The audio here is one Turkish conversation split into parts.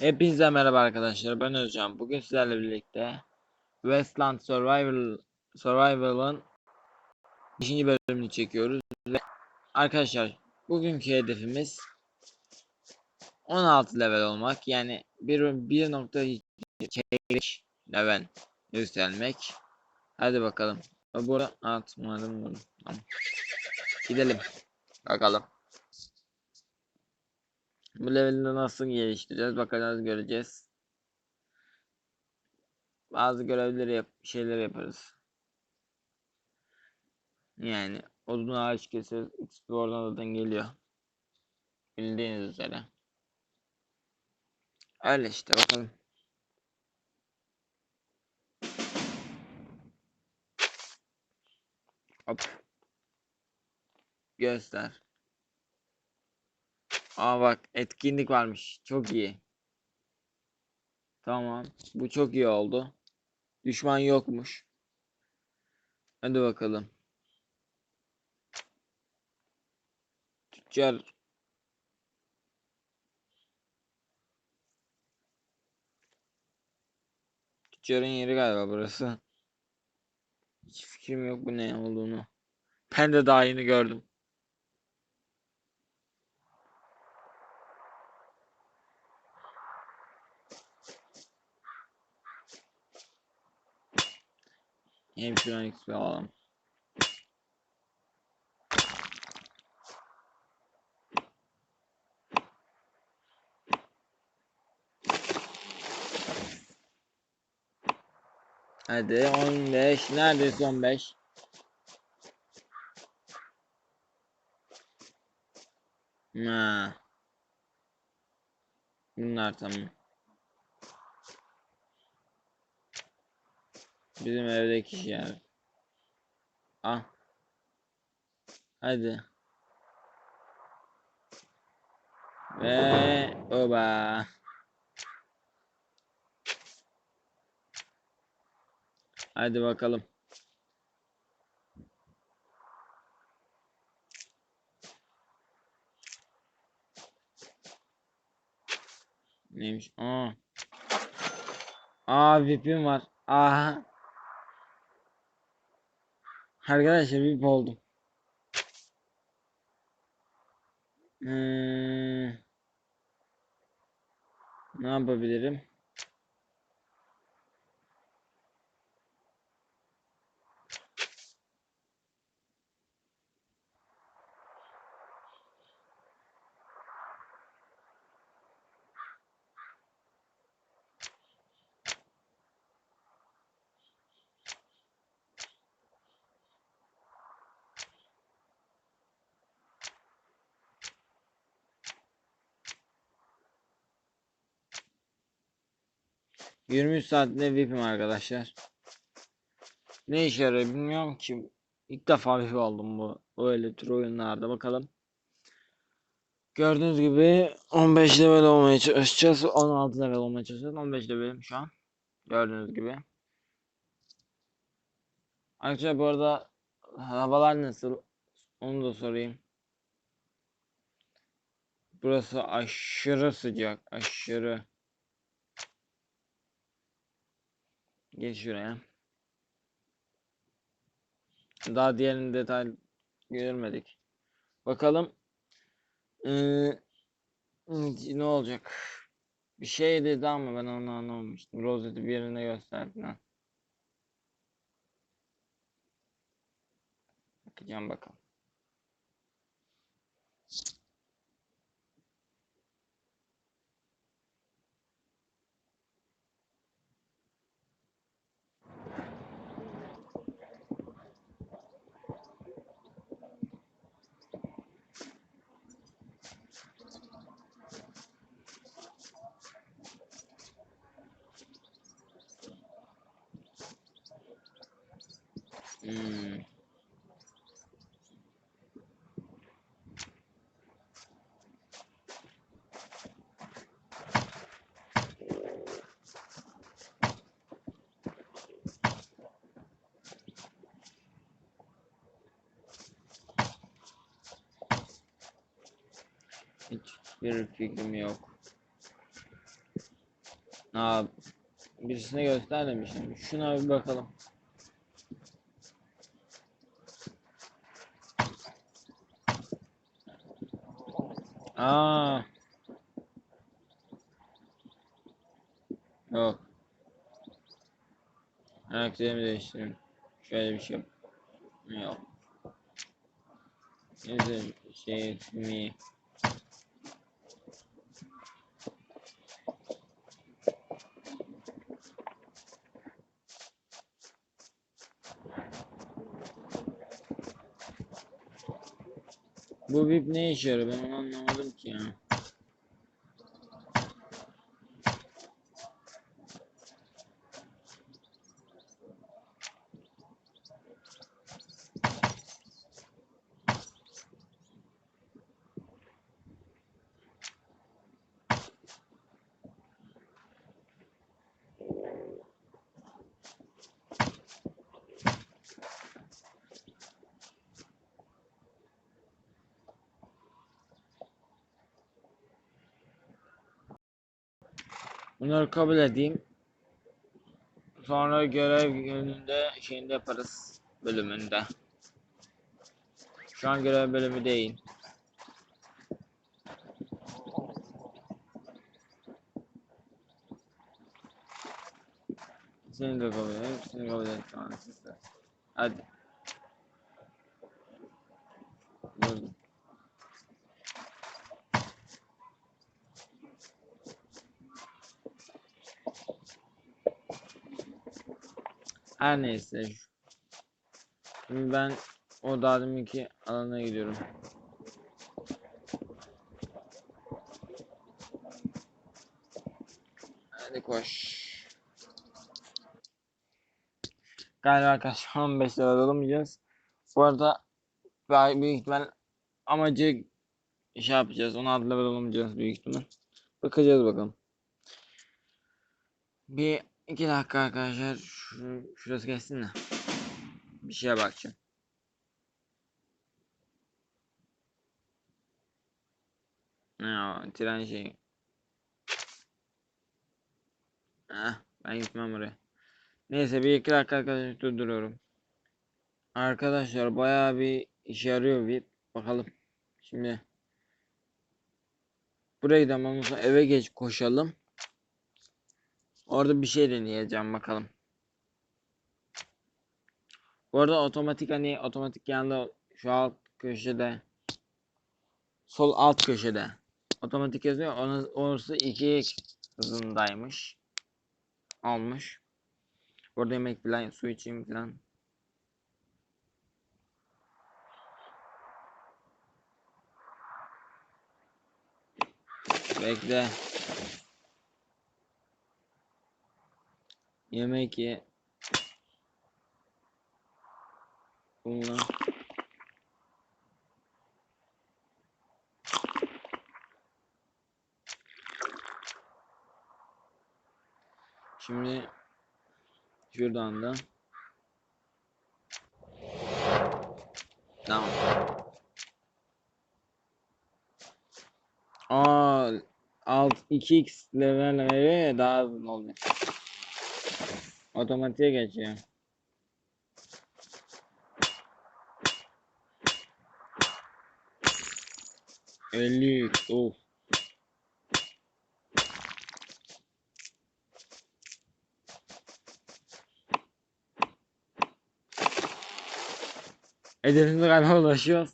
Hepinize merhaba arkadaşlar. Ben Özcan. Bugün sizlerle birlikte Westland Survival Survival'ın 5. bölümünü çekiyoruz ve arkadaşlar bugünkü hedefimiz 16 level olmak. Yani 1.2 level yükselmek. Hadi bakalım. Bu arada atmadım bunu. Gidelim. Bakalım. Bu levelini nasıl geliştireceğiz bakacağız göreceğiz. Bazı görevleri yap şeyler yaparız. Yani odun ağaç keseriz. XP oradan zaten geliyor. Bildiğiniz üzere. Öyle işte bakalım. Hop. Göster. Aa bak etkinlik varmış. Çok iyi. Tamam. Bu çok iyi oldu. Düşman yokmuş. Hadi bakalım. Tüccar. Tüccarın yeri galiba burası. Hiç fikrim yok bu ne olduğunu. Ben de daha yeni gördüm. Şuradan XP alalım. Hadi 15. Neredeyse 15. Ha. Bunlar tamam. Bizim evdeki yer. Ah. Hadi. Ve oba. Hadi bakalım. Neymiş? Aa. Aa VIP'im var. Aha. Arkadaşlar VIP oldum. Hmm. Ne yapabilirim? Yirmi saatte VIP'im arkadaşlar. Ne işe yarıyor bilmiyorum ki. İlk defa VIP oldum bu öyle tür oyunlarda bakalım. Gördüğünüz gibi 15 level olmaya çalışacağız. 16 level olmaya çalışacağız. 15 levelim şu an. Gördüğünüz gibi. Arkadaşlar bu arada havalar nasıl? Onu da sorayım. Burası aşırı sıcak. Aşırı. Geç şuraya. Daha diğerini detay görmedik. Bakalım. Ee, ne olacak? Bir şey dedi ama ben onu anlamamıştım. Rozeti bir yerine gösterdi. Ha. Bakacağım bakalım. Hmm. Hiçbir fikrim yok. Aa, birisine göster demiştim. Şuna bir bakalım. Ah. Oh. Aa. Yok. Karakterimi değiştireyim. Şöyle bir şey yap. Yok. Neyse şey mi? Bu VIP ne işe yarıyor? Ben onu anlamadım ki ya. Bunları kabul edeyim. Sonra görev gününde şeyinde yaparız bölümünde. Şu an görev bölümü değil. Seni de kabul et, seni kabul size. Hadi. Her neyse. Şimdi ben o daha alana gidiyorum. Hadi koş. Galiba arkadaşlar 15 lira alamayacağız. Bu arada büyük ihtimal amacı şey yapacağız. 16 level olamayacağız büyük ihtimal. Bakacağız bakalım. Bir iki dakika arkadaşlar. Şu, şurası geçsin de. Bir şeye bakacağım. O tren şeyi. Heh, ben gitmem oraya. Neyse bir iki dakika arkadaşlar durduruyorum. Arkadaşlar bayağı bir işe yarıyor bir bakalım. Şimdi ondan sonra eve geç koşalım. Orada bir şey deneyeceğim bakalım. Bu arada otomatik hani otomatik yanında şu alt köşede sol alt köşede otomatik yazıyor. Orası 2 hızındaymış. Olmuş. Burada yemek falan su içeyim falan. Bekle. Yemek ye. Bununla. Şimdi şuradan da Tamam. Aa, alt 2x level daha uzun oluyor. Otomatiğe geçiyor. Elli. Of. Hedefimize galiba ulaşıyoruz.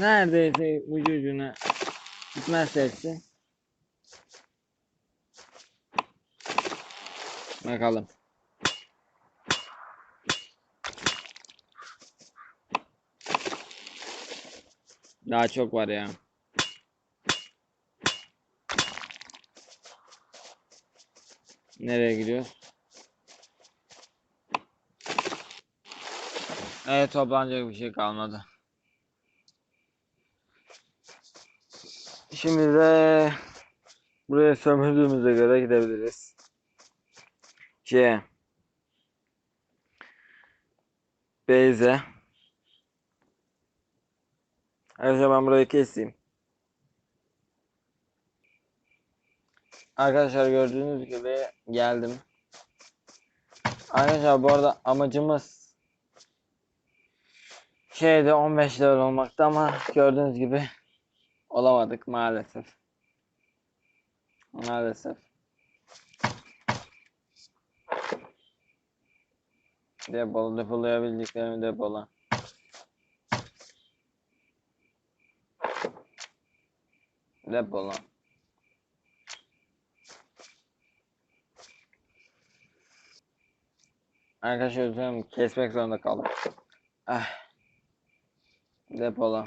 Neredeyse ucu ucuna gitmezse hepsi. Bakalım. Daha çok var ya. Nereye gidiyoruz? Evet toplanacak bir şey kalmadı. Şimdi de buraya sömürdüğümüze göre gidebiliriz. C. Beyze. Arkadaşlar ben burayı keseyim. Arkadaşlar gördüğünüz gibi geldim. Arkadaşlar bu arada amacımız şeyde 15 level olmakta ama gördüğünüz gibi olamadık maalesef. Maalesef. Depolu depolayabildiklerimi depola. Depola. Arkadaşlar üzülüyorum kesmek zorunda kaldım. Ah. Depola.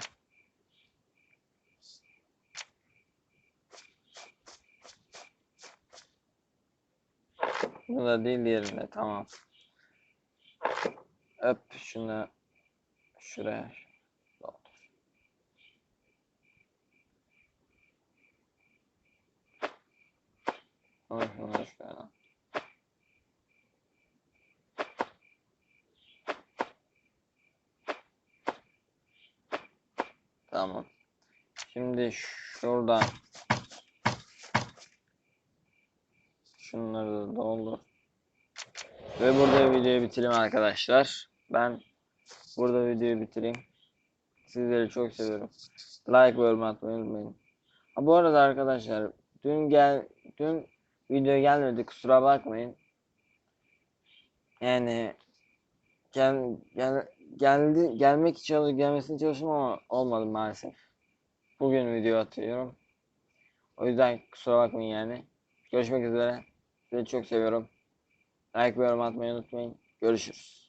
Bu da değil yerinde tamam. Öp şunu şuraya. doldur. Şunu şunu şöyle. Tamam. Şimdi şuradan şunları da doldur. Ve burada videoyu bitireyim arkadaşlar. Ben burada videoyu bitireyim. Sizleri çok seviyorum. Like ve yorum atmayı unutmayın. Ha, bu arada arkadaşlar dün gel dün video gelmedi kusura bakmayın. Yani gel, gel geldi gelmek için gelmesini çalıştım ama olmadı maalesef. Bugün video atıyorum. O yüzden kusura bakmayın yani. Görüşmek üzere. Sizi çok seviyorum. Like ve yorum atmayı unutmayın. Görüşürüz.